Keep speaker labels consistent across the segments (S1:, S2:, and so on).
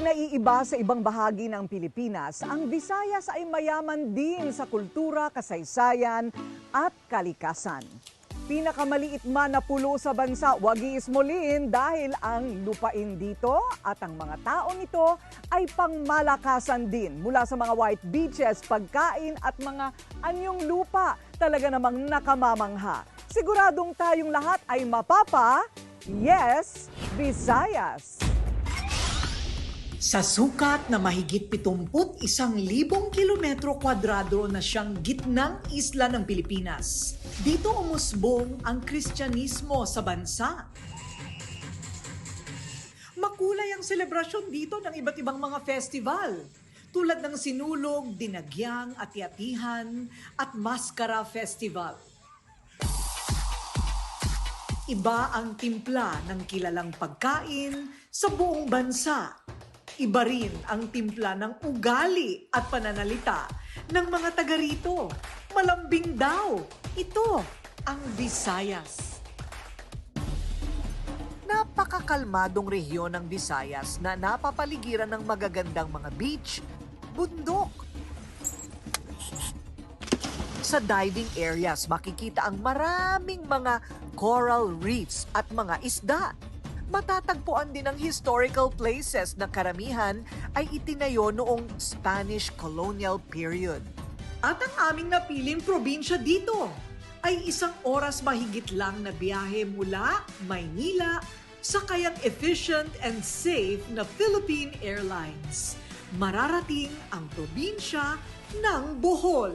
S1: Hindi naiiba sa ibang bahagi ng Pilipinas, ang Visayas ay mayaman din sa kultura, kasaysayan at kalikasan. Pinakamaliit man na pulo sa bansa, wag iismulin dahil ang lupain dito at ang mga tao nito ay pangmalakasan din mula sa mga white beaches, pagkain at mga anyong lupa. Talaga namang nakamamangha. Siguradong tayong lahat ay mapapa, yes, Visayas!
S2: Sa sukat na mahigit 71,000 kilometro kwadrado na siyang gitnang isla ng Pilipinas, dito umusbong ang Kristyanismo sa bansa. Makulay ang selebrasyon dito ng iba't ibang mga festival, tulad ng Sinulog, Dinagyang, Ati-Atihan at Maskara Festival. Iba ang timpla ng kilalang pagkain sa buong bansa. Iba rin ang timpla ng ugali at pananalita ng mga taga rito. Malambing daw. Ito ang Visayas. Napakakalmadong rehiyon ng Visayas na napapaligiran ng magagandang mga beach, bundok, sa diving areas makikita ang maraming mga coral reefs at mga isda. Matatagpuan din ang historical places na karamihan ay itinayo noong Spanish colonial period. At ang aming napiling probinsya dito ay isang oras mahigit lang na biyahe mula Maynila sa kayang efficient and safe na Philippine Airlines. Mararating ang probinsya ng Bohol.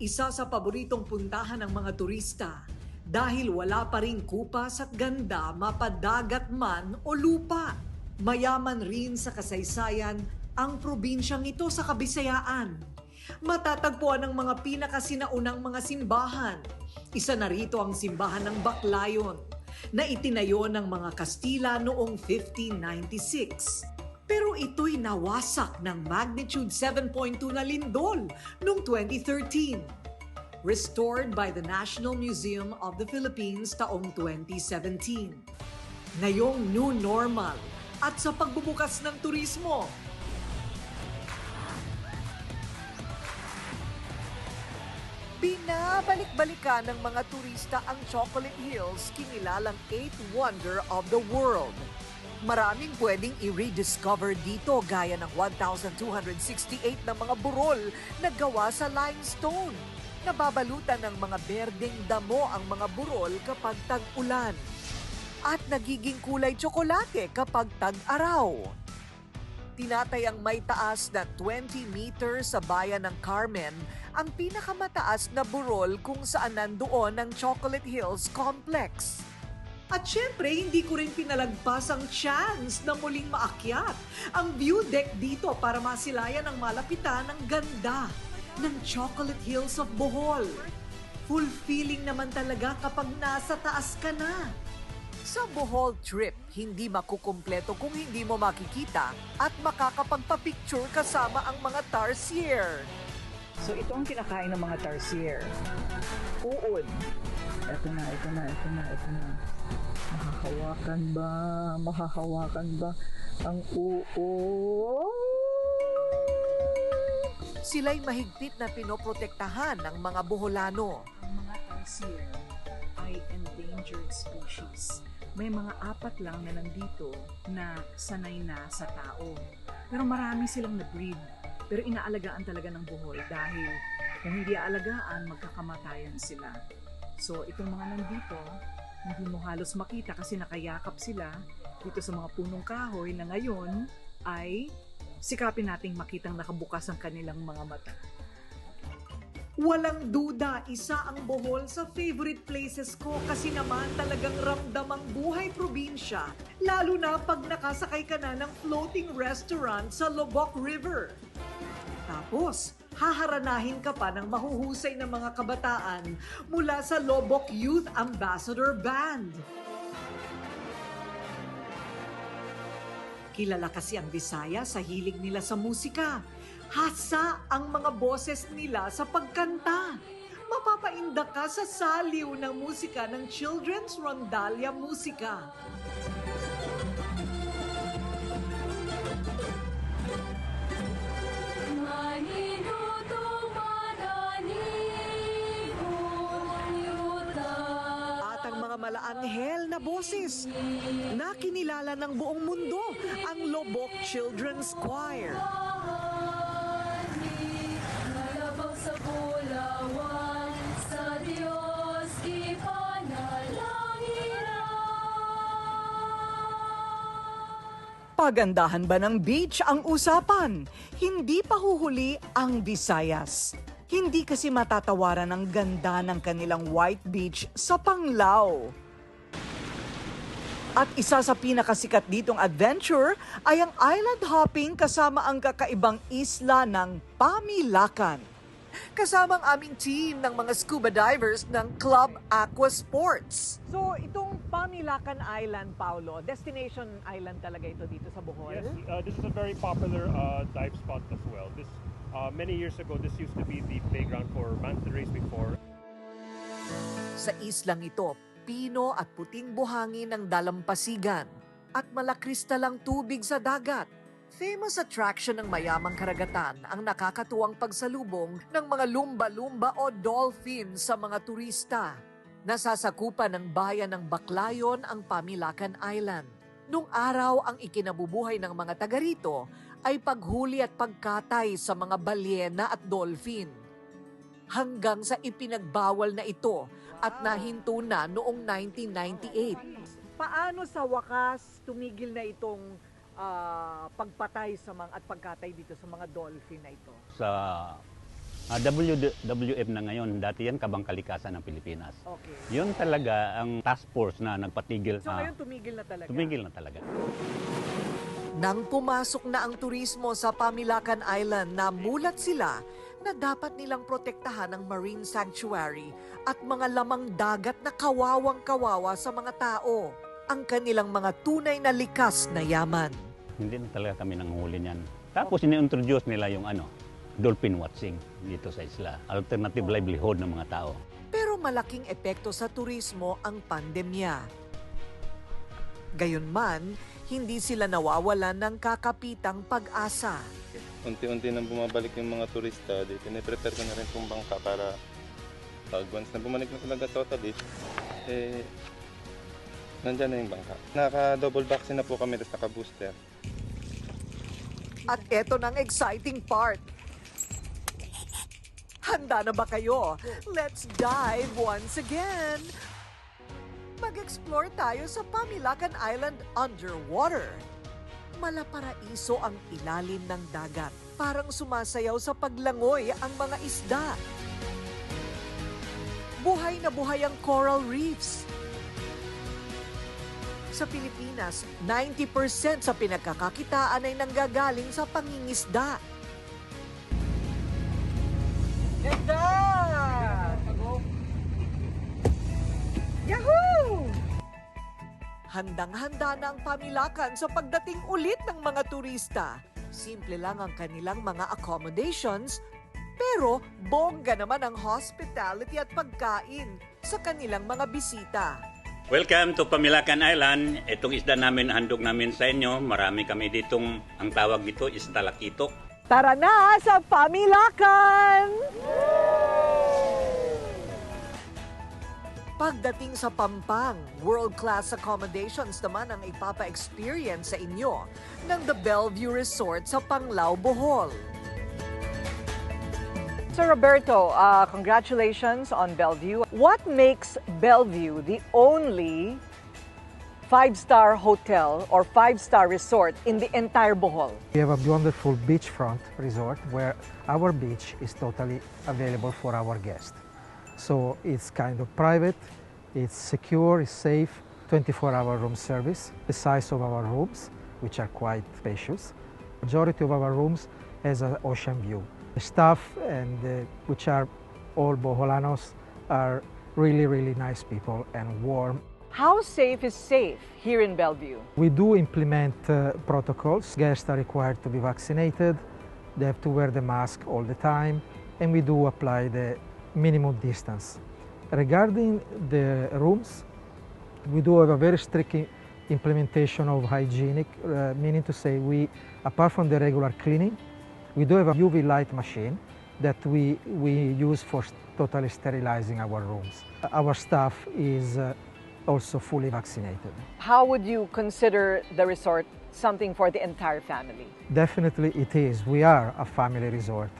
S2: Isa sa paboritong puntahan ng mga turista dahil wala pa rin kupas at ganda mapadagat man o lupa. Mayaman rin sa kasaysayan ang probinsyang ito sa Kabisayaan. Matatagpuan ang mga pinakasinaunang mga simbahan. Isa na rito ang simbahan ng Baclayon na itinayo ng mga Kastila noong 1596. Pero ito'y nawasak ng magnitude 7.2 na lindol noong 2013 restored by the National Museum of the Philippines taong 2017. Ngayong new normal at sa pagbubukas ng turismo, Binabalik-balikan ng mga turista ang Chocolate Hills, kinilalang eighth wonder of the world. Maraming pwedeng i-rediscover dito gaya ng 1,268 na mga burol na gawa sa limestone. Nababalutan ng mga berdeng damo ang mga burol kapag tag-ulan. At nagiging kulay tsokolate kapag tag-araw. Tinatayang may taas na 20 meters sa bayan ng Carmen ang pinakamataas na burol kung saan nandoon ang Chocolate Hills Complex. At syempre, hindi ko rin pinalagpas ang chance na muling maakyat ang view deck dito para masilayan ang malapitan ng ganda ng Chocolate Hills of Bohol. Fulfilling naman talaga kapag nasa taas ka na. Sa Bohol trip, hindi makukumpleto kung hindi mo makikita at makakapagpa-picture kasama ang mga tarsier.
S1: So ito ang kinakain ng mga tarsier. Uod. Ito na, ito na, ito na, ito na. Mahahawakan ba? Mahahawakan ba ang uod?
S2: Sila'y mahigpit na pinoprotektahan ng mga Boholano.
S3: ang mga tarsier ay endangered species. May mga apat lang na nandito na sanay na sa tao. Pero marami silang na-breed. Pero inaalagaan talaga ng buhol dahil kung hindi aalagaan, magkakamatayan sila. So itong mga nandito, hindi mo halos makita kasi nakayakap sila dito sa mga punong kahoy na ngayon ay sikapin nating makitang nakabukas ang kanilang mga mata.
S2: Walang duda, isa ang Bohol sa favorite places ko kasi naman talagang ramdam ang buhay probinsya. Lalo na pag nakasakay ka na ng floating restaurant sa Lobok River. Tapos, haharanahin ka pa ng mahuhusay na mga kabataan mula sa Lobok Youth Ambassador Band. Kilala kasi ang Bisaya sa hilig nila sa musika. Hasa ang mga boses nila sa pagkanta. Mapapainda ka sa saliw ng musika ng Children's Rondalia Musika.
S1: Malaanghel na boses. Nakinilala ng buong mundo ang Lobok Children's Choir.
S2: Pagandahan ba ng beach ang usapan? Hindi pa huhuli ang Visayas. Hindi kasi matatawaran ang ganda ng kanilang white beach sa Panglao. At isa sa pinakasikat ditong adventure ay ang island hopping kasama ang kakaibang isla ng Pamilakan.
S1: Kasama ang aming team ng mga scuba divers ng Club Aqua Sports.
S2: So itong Pamilakan Island, Paulo, destination island talaga ito dito sa Bohol?
S4: Yes, uh, this is a very popular uh, dive spot as well. This uh, many years ago, this used to be the playground for manta rays before.
S1: Sa islang ito, pino at puting buhangin ng dalampasigan at malakristalang tubig sa dagat. Famous attraction ng mayamang karagatan ang nakakatuwang pagsalubong ng mga lumba-lumba o dolphin sa mga turista. Nasasakupan ng bayan ng Baclayon ang Pamilakan Island. Nung araw ang ikinabubuhay ng mga taga rito ay paghuli at pagkatay sa mga balyena at dolphin. Hanggang sa ipinagbawal na ito at nahinto na noong 1998.
S2: Paano sa wakas tumigil na itong ah, pagpatay sa mga at pagkatay dito sa mga dolphin na ito?
S5: sa ah, WWF na ngayon, dati yan kabang kalikasan ng Pilipinas.
S2: Okay.
S5: Yun talaga ang task force na nagpatigil.
S2: So
S5: ah,
S2: ngayon tumigil na talaga.
S5: tumigil na talaga.
S1: Nang pumasok na ang turismo sa Pamilakan Island, namulat sila na dapat nilang protektahan ang marine sanctuary at mga lamang dagat na kawawang-kawawa sa mga tao, ang kanilang mga tunay na likas na yaman.
S5: Hindi na talaga kami nanghuli niyan. Tapos ini-introduce nila yung ano, dolphin watching dito sa isla. Alternative livelihood ng mga tao.
S1: Pero malaking epekto sa turismo ang pandemya. Gayunman, hindi sila nawawalan ng kakapitang pag-asa.
S6: unti-unti nang bumabalik yung mga turista, di piniprepare ko na rin pong bangka para pag once na bumalik na talaga totally, eh, nandyan na yung bangka. Naka-double vaccine na po kami, tapos naka-booster.
S1: At eto ng exciting part. Handa na ba kayo? Let's dive once again. Mag-explore tayo sa Pamilakan Island underwater. Malaparaiso ang ilalim ng dagat. Parang sumasayaw sa paglangoy ang mga isda. Buhay na buhay ang coral reefs. Sa Pilipinas, 90% sa pinagkakakitaan ay nanggagaling sa pangingisda.
S2: Ganda!
S1: Handang-handa na ang pamilakan sa pagdating ulit ng mga turista. Simple lang ang kanilang mga accommodations, pero bongga naman ang hospitality at pagkain sa kanilang mga bisita.
S5: Welcome to Pamilakan Island. Itong isda namin, handog namin sa inyo. Marami kami ditong, ang tawag dito is talakitok.
S2: Tara na sa Pamilakan!
S1: Pagdating sa Pampang, world-class accommodations naman ang ipapa-experience sa inyo ng The Bellevue Resort sa Panglao, Bohol.
S2: Sir Roberto, uh, congratulations on Bellevue. What makes Bellevue the only five-star hotel or five-star resort in the entire Bohol?
S7: We have a wonderful beachfront resort where our beach is totally available for our guests. So it's kind of private, it's secure, it's safe, 24-hour room service. The size of our rooms, which are quite spacious, majority of our rooms has an ocean view. The staff and uh, which are all Boholanos are really, really nice people and warm
S2: How safe is safe here in Bellevue?
S7: We do implement uh, protocols. Guests are required to be vaccinated. They have to wear the mask all the time, and we do apply the minimum distance. Regarding the rooms, we do have a very strict implementation of hygienic, uh, meaning to say we, apart from the regular cleaning, we do have a UV light machine that we, we use for totally sterilizing our rooms. Our staff is uh, also fully vaccinated.
S2: How would you consider the resort something for the entire family?
S7: Definitely it is. We are a family resort.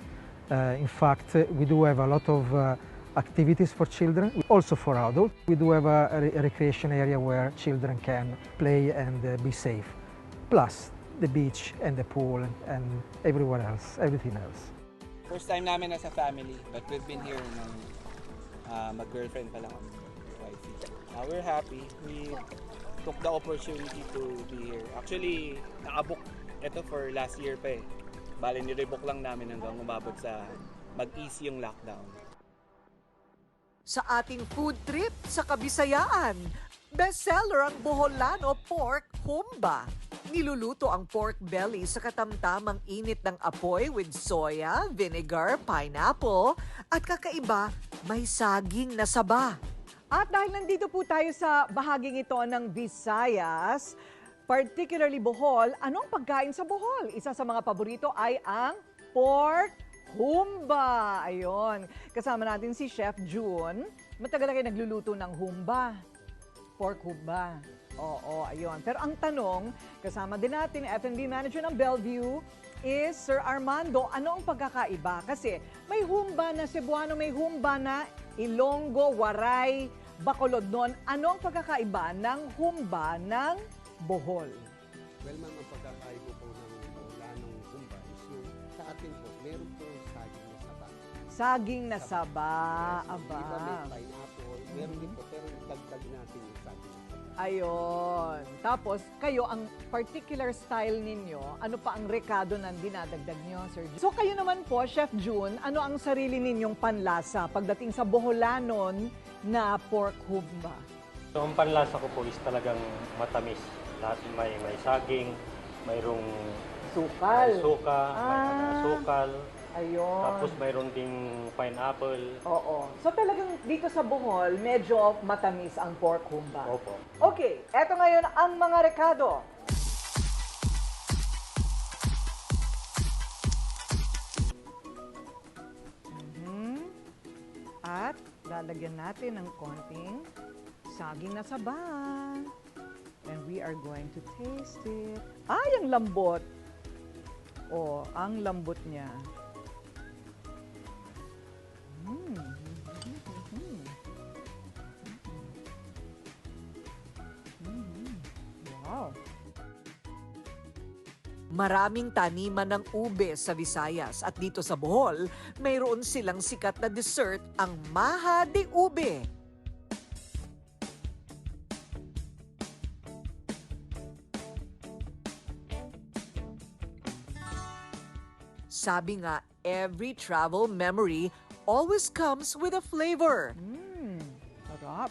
S7: Uh, in fact, we do have a lot of uh, activities for children, also for adults. We do have a, a re- a recreation area where children can play and uh, be safe. Plus the beach and the pool and, everywhere else, everything else.
S8: First time namin as a family, but we've been here uh, mag-girlfriend pa lang kami. Uh, we're happy. We took the opportunity to be here. Actually, nakabook ito for last year pa eh. Bale, nirebook lang namin hanggang umabot sa mag-easy yung lockdown.
S1: Sa ating food trip sa Kabisayaan, bestseller ang Boholano Pork Humba. Niluluto ang pork belly sa katamtamang init ng apoy with soya, vinegar, pineapple, at kakaiba, may saging na saba.
S2: At dahil nandito po tayo sa bahaging ito ng Visayas, particularly Bohol, anong pagkain sa Bohol? Isa sa mga paborito ay ang pork humba. Ayun. Kasama natin si Chef June. Matagal na kayo nagluluto ng humba. Pork humba. Oo, ayun. Pero ang tanong, kasama din natin F&B manager ng Bellevue, is Sir Armando, ano ang pagkakaiba? Kasi may humba na Cebuano, may humba na Ilonggo, Waray, Bacolod nun. Ano ang pagkakaiba ng humba ng Bohol?
S9: Well, ma'am, ang pagkakaiba po ng bola ng kumba is yung sa atin po, meron po saging na saba.
S2: Saging na saba.
S9: Yes,
S2: Aba.
S9: Iba may pineapple, meron din po, pero dagdag natin yung saging na saba.
S2: Ayun. Tapos, kayo, ang particular style ninyo, ano pa ang rekado na dinadagdag nyo, Sir June? So, kayo naman po, Chef June, ano ang sarili ninyong panlasa pagdating sa Boholanon na pork humba?
S10: So, ang panlasa ko po is talagang matamis. Lahat may may saging, mayroong
S2: Sukal.
S10: may suka, may
S2: Ah.
S10: mga sukal,
S2: Ayun.
S10: tapos mayroon ding pineapple.
S2: Oo. So talagang dito sa Bohol, medyo matamis ang pork humba.
S10: Opo.
S2: Okay, eto ngayon ang mga rekado. Mhm. At lalagyan natin ng konting saging na saba. We are going to taste it. Ay, ang lambot. Oh, ang lambot niya. Mm. Wow.
S1: Maraming taniman ng ube sa Visayas at dito sa Bohol, mayroon silang sikat na dessert, ang maha de ube. Sabi nga, every travel memory always comes with a flavor.
S2: Mm. Sarap.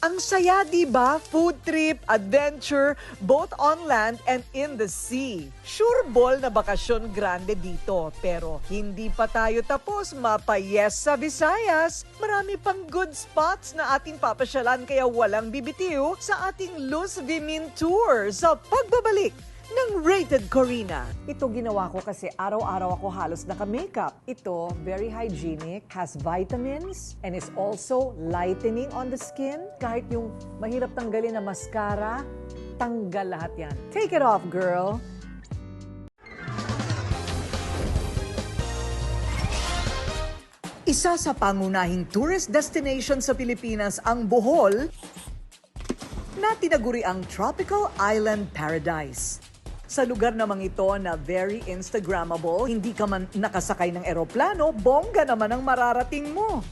S1: Ang saya, di ba? Food trip, adventure, both on land and in the sea. Sure ball na bakasyon grande dito. Pero hindi pa tayo tapos mapayes sa Visayas. Marami pang good spots na ating papasyalan kaya walang bibitiw sa ating Luz Vimin Tour sa pagbabalik ng Rated Corina.
S2: Ito ginawa ko kasi araw-araw ako halos naka-makeup. Ito, very hygienic, has vitamins, and is also lightening on the skin. Kahit yung mahirap tanggalin na mascara, tanggal lahat yan. Take it off, girl!
S1: Isa sa pangunahing tourist destination sa Pilipinas ang Bohol na tinaguri ang Tropical Island Paradise. Sa lugar namang ito na very Instagrammable, hindi ka man nakasakay ng eroplano, bongga naman ang mararating mo.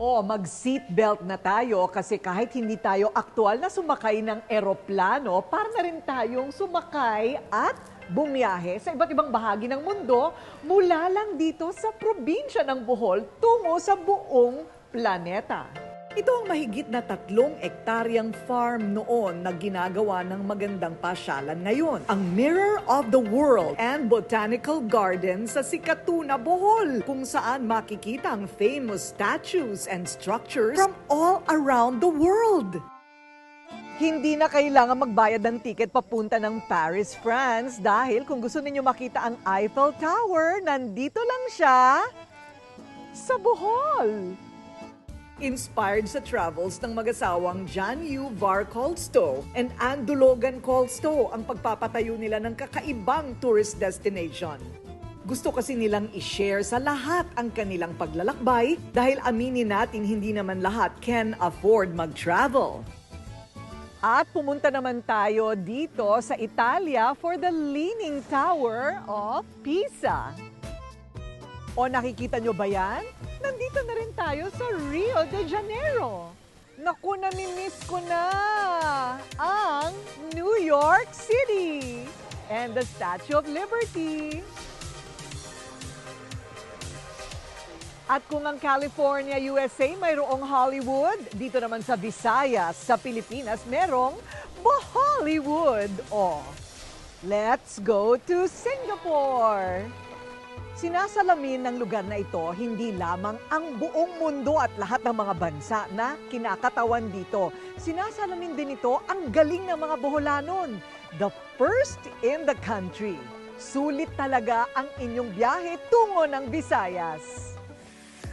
S2: O, mag-seatbelt na tayo kasi kahit hindi tayo aktual na sumakay ng eroplano, para na rin tayong sumakay at bumiyahe sa iba't ibang bahagi ng mundo mula lang dito sa probinsya ng Bohol tungo sa buong planeta.
S1: Ito ang mahigit na tatlong ektaryang farm noon na ginagawa ng magandang pasyalan ngayon. Ang Mirror of the World and Botanical Garden sa Sikatuna, Bohol, kung saan makikita ang famous statues and structures from all around the world.
S2: Hindi na kailangan magbayad ng ticket papunta ng Paris, France dahil kung gusto ninyo makita ang Eiffel Tower, nandito lang siya sa Bohol.
S1: Inspired sa travels ng mag-asawang John U. Var Colstow and Ann Dulogan Colstow ang pagpapatayo nila ng kakaibang tourist destination. Gusto kasi nilang i-share sa lahat ang kanilang paglalakbay dahil aminin natin hindi naman lahat can afford mag-travel.
S2: At pumunta naman tayo dito sa Italia for the Leaning Tower of Pisa. O nakikita nyo ba yan? Nandito na rin tayo sa Rio de Janeiro. Naku, namimiss ko na ang New York City and the Statue of Liberty. At kung ang California, USA mayroong Hollywood, dito naman sa Visayas, sa Pilipinas, merong Hollywood. O, let's go to Singapore! Sinasalamin ng lugar na ito hindi lamang ang buong mundo at lahat ng mga bansa na kinakatawan dito. Sinasalamin din ito ang galing ng mga Boholanon, the first in the country. Sulit talaga ang inyong biyahe tungo ng Visayas.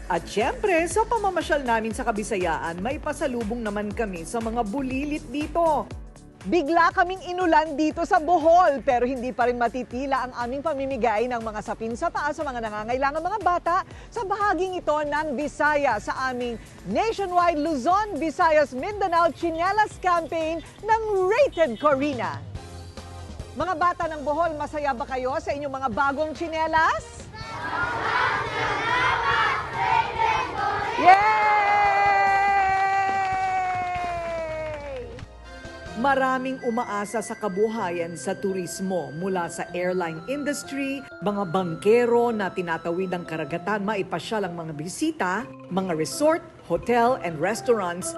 S1: At syempre, sa pamamasyal namin sa Kabisayaan, may pasalubong naman kami sa mga bulilit dito.
S2: Bigla kaming inulan dito sa Bohol pero hindi pa rin matitila ang aming pamimigay ng mga sapin sa paa sa mga nangangailangan mga bata sa bahaging ito ng Visaya sa aming nationwide Luzon, Visayas, Mindanao Chinelas Campaign ng Rated Corina. Mga bata ng Bohol, masaya ba kayo sa inyong mga bagong chinelas? Yay!
S1: Maraming umaasa sa kabuhayan sa turismo mula sa airline industry, mga bangkero na tinatawid ang karagatan maipasyal ang mga bisita, mga resort, hotel and restaurants.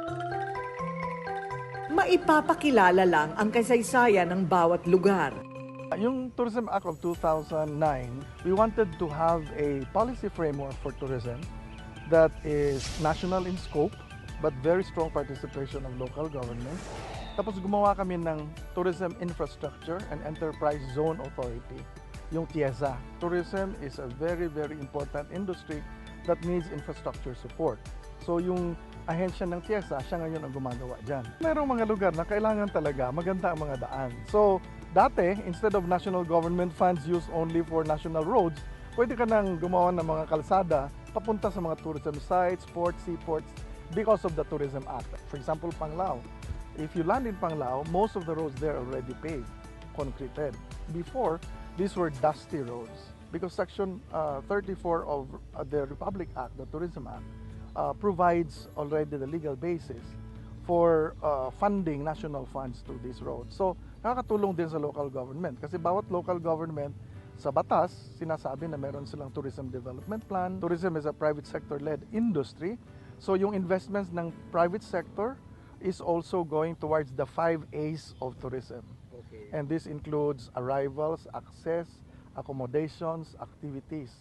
S1: Maipapakilala lang ang kasaysayan ng bawat lugar.
S11: Yung Tourism Act of 2009, we wanted to have a policy framework for tourism that is national in scope but very strong participation of local government. Tapos gumawa kami ng Tourism Infrastructure and Enterprise Zone Authority, yung TIEZA. Tourism is a very, very important industry that needs infrastructure support. So yung ahensya ng TIEZA, siya ngayon ang gumagawa dyan. Merong mga lugar na kailangan talaga maganda ang mga daan. So dati, instead of national government funds used only for national roads, pwede ka nang gumawa ng mga kalsada papunta sa mga tourism sites, ports, seaports, because of the Tourism Act. For example, Panglao. If you land in Panglao, most of the roads there are already paved, concreted. Before, these were dusty roads because Section uh, 34 of uh, the Republic Act, the Tourism Act, uh, provides already the legal basis for uh, funding national funds to these roads. So, nakakatulong din sa local government kasi bawat local government sa batas, sinasabi na meron silang tourism development plan. Tourism is a private sector-led industry. So yung investments ng private sector is also going towards the five A's of tourism.
S9: Okay.
S11: And this includes arrivals, access, accommodations, activities.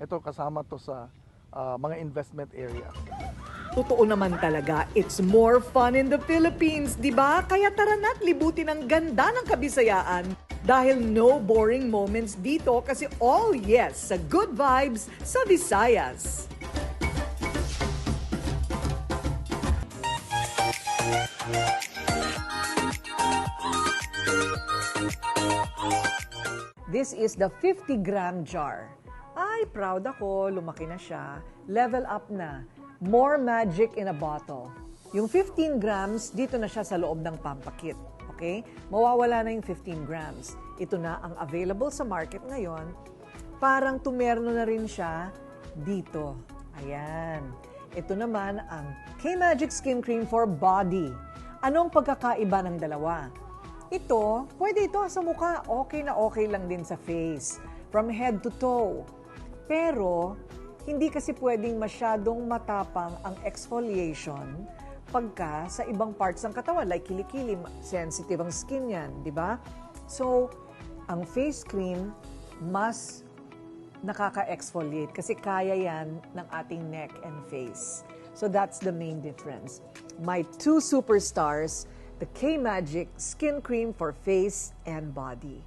S11: Ito kasama to sa uh, mga investment area.
S1: Totoo naman talaga, it's more fun in the Philippines, di ba? Kaya tara na't libutin ang ganda ng kabisayaan. Dahil no boring moments dito kasi all yes sa good vibes sa Visayas.
S2: This is the 50 gram jar. Ay, proud ako, lumaki na siya. Level up na. More magic in a bottle. Yung 15 grams, dito na siya sa loob ng pampakit. Okay? Mawawala na yung 15 grams. Ito na ang available sa market ngayon. Parang tumerno na rin siya dito. Ayan. Ito naman ang K-Magic Skin Cream for Body. Anong pagkakaiba ng dalawa? Ito, pwede ito sa mukha. Okay na okay lang din sa face. From head to toe. Pero, hindi kasi pwedeng masyadong matapang ang exfoliation pagka sa ibang parts ng katawan, like kilikili, sensitive ang skin yan, di ba? So, ang face cream, mas nakaka-exfoliate kasi kaya yan ng ating neck and face. So that's the main difference. My two superstars, the K-Magic Skin Cream for Face and Body.